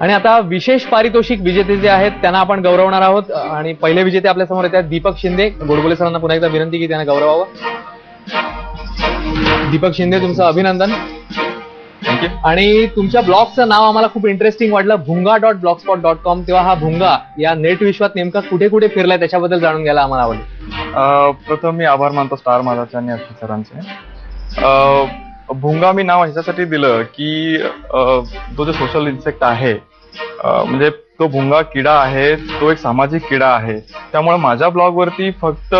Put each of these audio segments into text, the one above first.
आणि आता विशेष पारितोषिक विजेते जे आहेत त्यांना आपण गौरवणार आहोत. आणि पहिले विजेते आपल्यासमोर येतात दीपक शिंदे. गोडबोले सरांना पुन्हा एकदा विनंती की त्यांना गौरवावं. दीपक शिंदे तुमचं अभिनंदन. थँक्यू आणि तुमच्या ब्लॉगचं नाव आम्हाला खूप इंटरेस्टिंग वाटलं. Bhunga dot blogspot dot com तेव्हा हा भुंगा या नेट विश्वात नेमका कुठे कुठे फिरलाय त्याच्याबद्दल जाणून घ्यायला आम्हाला आवडेल. प्रथम मी आभार मानतो स्टार माझाचे आणि अक्षय सरांचे. भुंगा मी नाव ह्याच्यासाठी दिलं की तो जो सोशल इन्सेक्ट आहे म्हणजे तो भुंगा किडा आहे तो एक सामाजिक किडा आहे. त्यामुळे माझ्या ब्लॉगवरती फक्त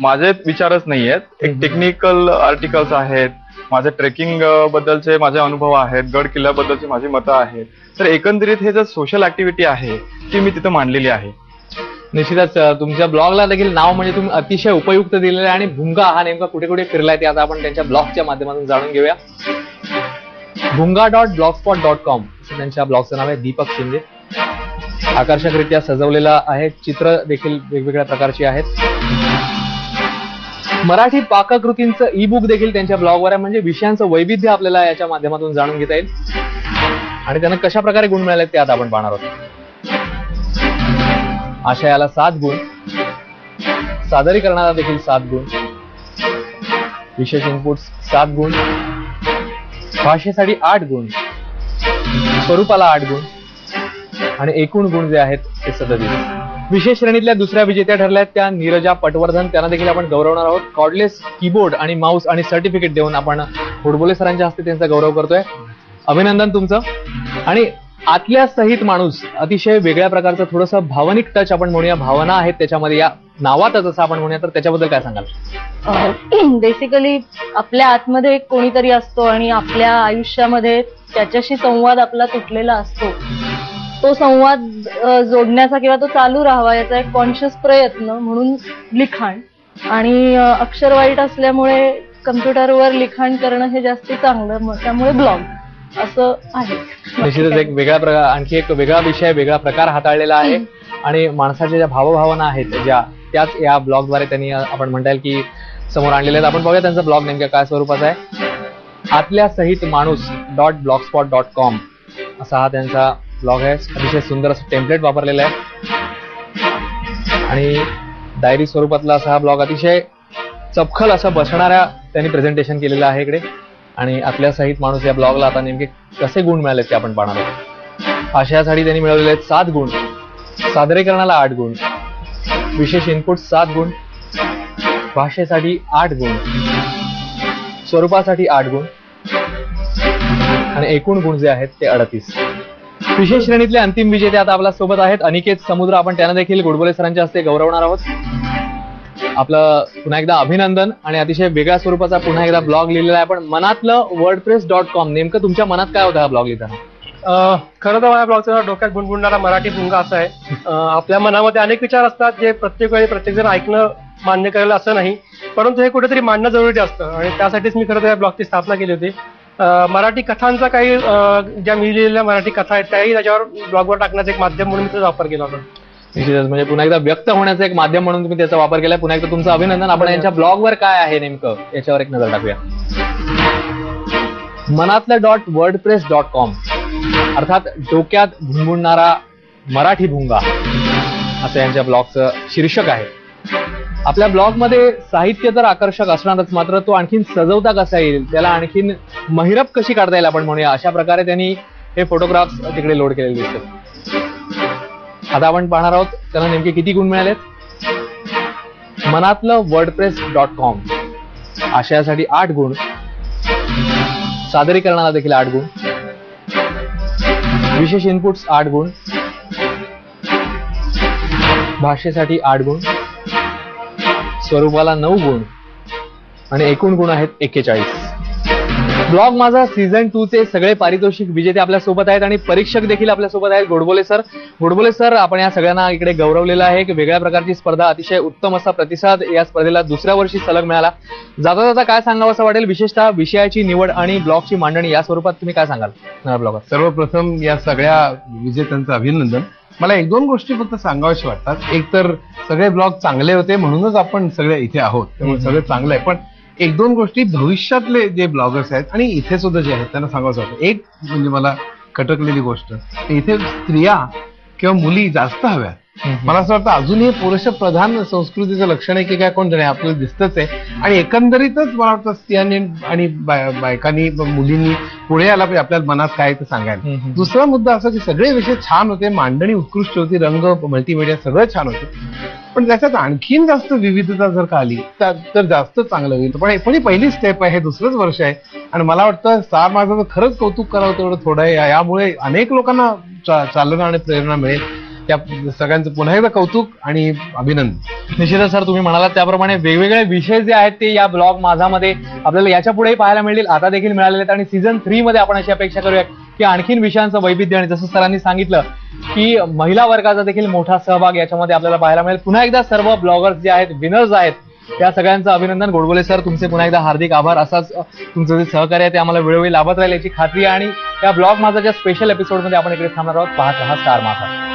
माझे विचारच नाही आहेत. एक टेक्निकल आर्टिकल्स आहेत. माझे ट्रेकिंग बद्दलचे माझे अनुभव आहेत. गड किल्ल्याबद्दलची माझी मतं आहेत. तर एकंदरीत हे जर सोशल ऍक्टिव्हिटी आहे ती मी तिथं मांडलेली आहे. निश्चितच तुमच्या ब्लॉगला देखील नाव म्हणजे तुम्ही अतिशय उपयुक्त दिलेलं आहे आणि भुंगा हा नेमका कुठे कुठे फिरलाय ते आता आपण त्यांच्या ब्लॉगच्या माध्यमातून जाणून घेऊया. Bhunga dot blogspot dot com असं त्यांच्या ब्लॉगचं नाव आहे दीपक शिंदे. आकर्षकरित्या सजवलेलं आहे. चित्र देखील वेगवेगळ्या प्रकारची आहेत. मराठी पाककृतींचं ई बुक देखील त्यांच्या ब्लॉगवर आहे. म्हणजे विषयांचं वैविध्य आपल्याला याच्या माध्यमातून जाणून घेता येईल. आणि त्यांना कशा प्रकारे गुण मिळाले ते आता आपण पाहणार आहोत. आशयाला सात गुण. सादरीकरणाला देखील सात गुण. विशेष इनपुट सात गुण. भाषेसाठी आठ गुण. स्वरूपाला आठ गुण. आणि एकूण गुण जे आहेत ते सदतीस विशेष श्रेणीतल्या दुसऱ्या विजेत्या ठरल्या त्या नीरजा पटवर्धन. त्यांना देखील आपण गौरवणार आहोत. कॉर्डलेस कीबोर्ड आणि माऊस आणि सर्टिफिकेट देऊन आपण फुटबॉले सरांच्या हस्ते त्यांचा गौरव करतोय. अभिनंदन तुमचं. आणि आतल्या सहित माणूस अतिशय वेगळ्या प्रकारचं थोडंसं भावनिक टच आपण म्हणूया. भावना आहेत त्याच्यामध्ये या. नावातच असं आपण म्हणूया तर त्याच्याबद्दल काय सांगाल? बेसिकली आपल्या आतमध्ये एक कोणीतरी असतो आणि आपल्या आयुष्यामध्ये त्याच्याशी संवाद आपला तुटलेला असतो. तो संवाद जोडण्याचा किंवा तो चालू राहावा याचा एक कॉन्शियस प्रयत्न म्हणून लिखाण. आणि अक्षर वाईट असल्यामुळे कम्प्युटरवर लिखाण करणं हे जास्ती चांगलं त्यामुळे ब्लॉग असं आहे. निश्चितच एक वेगळा प्रकार आणखी एक वेगळा विषय वेगळा प्रकार हाताळलेला आहे. आणि माणसाच्या ज्या भावभावना आहेत ज्या त्याच या ब्लॉगद्वारे त्यांनी आपण म्हणता येईल की समोर आणलेले आहेत. आपण बघूया त्यांचा ब्लॉग नेमक्या काय स्वरूपाचा आहे. आतल्या सहित माणूस dot blogspot dot com असा हा त्यांचा ब्लॉग आहे. अतिशय सुंदर असं टेम्पलेट वापरलेलं आहे. आणि डायरी स्वरूपातला असा हा ब्लॉग अतिशय चपखल असं बसणाऱ्या त्यांनी प्रेझेंटेशन केलेलं आहे इकडे. आणि आपल्या सहित माणूस या ब्लॉगला आता नेमके कसे गुण मिळालेत ते आपण पाहणार आहोत. आशयासाठी त्यांनी मिळवलेले आहेत सात गुण. सादरीकरणाला आठ गुण. विशेष इनपुट सात गुण. भाषेसाठी आठ गुण. स्वरूपासाठी आठ गुण. आणि एकूण गुण जे आहेत ते अडतीस. विशेष श्रेणीतले अंतिम विजेते आता आपल्यासोबत आहेत. अनिकेत समुद्र आपण त्यांना देखील गुडबोले सरांच्या हस्ते गौरवणार आहोत. आपलं पुन्हा एकदा अभिनंदन आणि अतिशय वेगळ्या स्वरूपाचा पुन्हा एकदा ब्लॉग लिहिलेला आहे. पण मनातलं वर्डप्रेस डॉट कॉम नेमकं तुमच्या मनात काय होतं हा ब्लॉग लिहिताना? खरं तर माझ्या ब्लॉगचं डोक्यात गुणगुणणारा मराठी भुंगा असं आहे. आपल्या मनामध्ये अनेक विचार असतात जे प्रत्येक वेळी प्रत्येक जण ऐकणं मान्य करायला असं नाही. परंतु हे कुठेतरी मांडणं जरुरी असतं आणि त्यासाठीच मी खरं तर या ब्लॉगची स्थापना केली होती. मराठी कथांचा काही ज्या मी लिहिलेल्या मराठी कथा आहेत त्याही त्याच्यावर ब्लॉगवर टाकण्याचं एक माध्यम म्हणून मी त्याचा वापर केला होता. निश्चितच. म्हणजे पुन्हा एकदा व्यक्त होण्याचं एक माध्यम म्हणून तुम्ही त्याचा वापर केलाय पुन्हा एकदा तुमचं अभिनंदन. आपण यांच्या ब्लॉगवर काय आहे नेमकं? याच्यावर एक नजर टाकूया. मनातलं डॉट वर्डप्रेस डॉट कॉम. अर्थात डोक्यात भुणभुणणारा मराठी भुंगा असं यांच्या ब्लॉगचं शीर्षक आहे. आपल्या ब्लॉगमध्ये साहित्य तर आकर्षक असणारच मात्र तो आणखीन सजवता कसा येईल त्याला आणखीन महिरप कशी काढता येईल आपण म्हणूया. अशा प्रकारे त्यांनी हे फोटोग्राफ्स तिकडे लोड केलेले दिसतात. आता आपण पाहणार आहोत त्यांना नेमके किती गुण मिळालेत? मनातलं वर्डप्रेस डॉट कॉम. आशयासाठी आठ गुण. सादरीकरणाला देखील आठ गुण. विशेष इनपुट्स आठ गुण. भाषेसाठी आठ गुण. स्वरूपाला नऊ गुण. आणि एकूण गुण आहेत एक्केचाळीस. ब्लॉग माझा सीझन टू चे सगळे पारितोषिक विजेते आपल्यासोबत आहेत आणि परीक्षक देखील आपल्यासोबत आहेत. गोडबोले सर. गोडबोले सर आपण या सगळ्यांना इकडे गौरवलेलं आहे की वेगळ्या प्रकारची स्पर्धा अतिशय उत्तम असा प्रतिसाद या स्पर्धेला दुसऱ्या वर्षी सलग मिळाला. जाता जाता काय सांगावं असं वाटेल? विशेषतः विषयाची निवड आणि ब्लॉगची मांडणी या स्वरूपात तुम्ही काय सांगाल? ब्लॉगात सर्वप्रथम या सगळ्या विजेत्यांचं अभिनंदन. मला एक दोन गोष्टी फक्त सांगाव्याशी वाटतात. एक तर सगळे ब्लॉग चांगले होते म्हणूनच आपण सगळे इथे आहोत. त्यामुळे सगळे सगळं चांगलं आहे. पण एक दोन गोष्टी भविष्यातले जे ब्लॉगर्स आहेत आणि इथे सुद्धा जे आहेत त्यांना सांगायचं वाटतं. एक म्हणजे मला खटकलेली गोष्ट इथे स्त्रिया किंवा मुली जास्त हव्या मला असं वाटतं अजूनही पुरुष प्रधान संस्कृतीचं लक्षण आहे की काय कोण जाणे आपल्याला दिसतच आहे. आणि एकंदरीतच मला वाटतं स्त्रियांनी आणि बाय- बायकांनी मुलींनी पुढे यायला पाहिजे आपल्या मनात काय ते सांगायला. दुसरा मुद्दा असा की सगळे विषय छान होते मांडणी उत्कृष्ट होती रंग मल्टीमीडिया सगळं छान होतं. पण त्याच्यात आणखीन जास्त विविधता जर का आली तर जास्त चांगलं होईल. पण पण ही पहिली स्टेप आहे हे दुसरंच वर्ष आहे. आणि मला वाटतं सार माझं खरंच कौतुक करावं तेवढं थोडं आहे. यामुळे अनेक लोकांना चालना आणि प्रेरणा मिळेल. त्या सगळ्यांचं पुन्हा एकदा कौतुक आणि अभिनंदन. निश्चितच सर तुम्ही म्हणालात त्याप्रमाणे वेगवेगळे विषय जे आहेत ते या ब्लॉग माझामध्ये आपल्याला याच्या पुढेही पाहायला मिळतील. आता देखील मिळालेले आहेत आणि सीझन थ्री मध्ये आपण अशी अपेक्षा करूया की आणखीन विषयांचं वैविध्य आणि जसं सरांनी सांगितलं की महिला वर्गाचा देखील मोठा सहभाग याच्यामध्ये आपल्याला पाहायला मिळेल. पुन्हा एकदा सर्व ब्लॉगर्स जे आहेत विनर्स आहेत त्या सगळ्यांचं अभिनंदन. गोडबोले सर तुमचे पुन्हा एकदा हार्दिक आभार. असाच तुमचं जे सहकार्य आहे ते आम्हाला वेळोवेळी लाभत राहील याची खात्री आहे. आणि या ब्लॉग माझा ज्या स्पेशल एपिसोडमध्ये आपण इकडे थांबणार आहोत पाहत रहा स्टार माझा